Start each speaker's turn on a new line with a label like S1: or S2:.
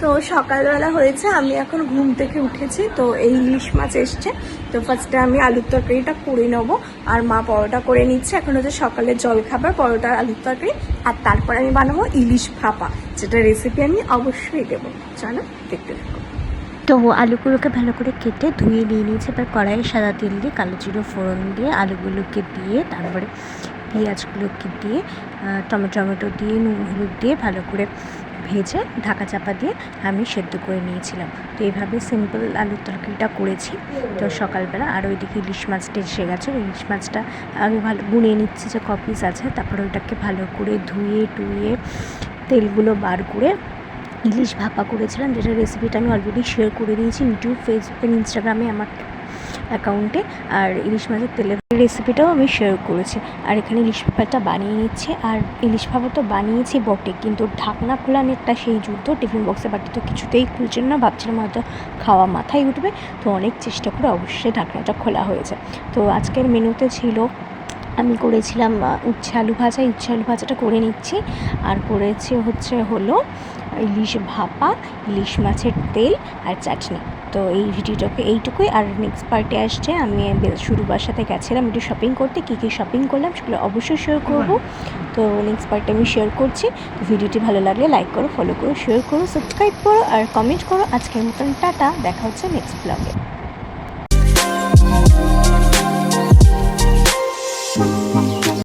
S1: তো সকালবেলা হয়েছে, আমি এখন ঘুম থেকে উঠেছি, তো এই ইলিশ মাছ এসছে। তো ফার্স্টে আমি আলুর তরকারিটা করে নেব, আর মা পরোটা করে নিচ্ছে। এখন হচ্ছে সকালের জল খাবার পরোটা, আলুর তরকারি, আর তারপর আমি বানাবো ইলিশ ভাপা, যেটা রেসিপি আমি অবশ্যই দেবো। চলো, দেখতে থাকো।
S2: তো আলুগুলোকে ভালো করে কেটে ধুয়ে নিয়ে নিয়েছে, এবার কড়াইয়ে সাদা তেল দিয়ে, কালো জিরো ফোড়ন দিয়ে আলুগুলোকে দিয়ে, তারপরে পেঁয়াজগুলোকে দিয়ে টমেটো টমেটো দিয়ে, নুন, হলুদ দিয়ে ভালো করে ভেজে ঢাকা চাপা দিয়ে আমি সেদ্ধ করে নিয়েছিলাম। তো এইভাবে সিম্পল আলুর তরকারিটা করেছি। তো সকালবেলা আর ওইদিকে ইলিশ মাছটা এসে গেছে। ইলিশ মাছটা আগে ভালো গুনে নিচ্ছি যে কপিস আছে। তারপর ওইটাকে ভালো করে ধুয়ে, টুয়ে তেলগুলো বার করে ইলিশ ভাপা করেছিলাম। যেটা রেসিপিটা আমি অলরেডি শেয়ার করে দিয়েছি। ইউটিউব ফেসবুক ইনস্টাগ্রামে আমার অ্যাকাউন্টে। আর ইলিশ মাছের তেলের রেসিপিটাও আমি শেয়ার করেছি। আর এখানে ইলিশ ভাপাটা বানিয়ে নিচ্ছে। আর ইলিশ ভাপা তো বানিয়েছি বটে, কিন্তু ঢাকনা খোলানো একটা সেই যুদ্ধ। টিফিন বক্সে বাটি তো কিছুতেই খুলছিল না। ভাবছিলাম হয়তো খাওয়া মাথায় উঠবে। তো অনেক চেষ্টা করে অবশ্যই ঢাকনাটা খোলা হয়েছে। তো আজকের মেনুতে ছিল, আমি করেছিলাম উচ্ছে আলু ভাজা। উচ্ছে আলু ভাজাটা করে নিচ্ছি। আর করেছি হচ্ছে হলো ইলিশ ভাপা ইলিশ মাছের তেল আর চাটনি। তো এই ভিডিওটাকে এইটুকুই। আর নেক্সট পার্টে আসছে আমি শুরুবার সাথে গেছিলাম একটু শপিং করতে। কী কী শপিং করলাম সেগুলো অবশ্যই শেয়ার করব। তো নেক্সট পার্টে আমি শেয়ার করছি। তো ভিডিওটি ভালো লাগলে লাইক করো ফলো করো শেয়ার করো সাবস্ক্রাইব করো আর কমেন্ট করো। আজকের মতন টাটা। দেখা হচ্ছে নেক্সট ব্লগে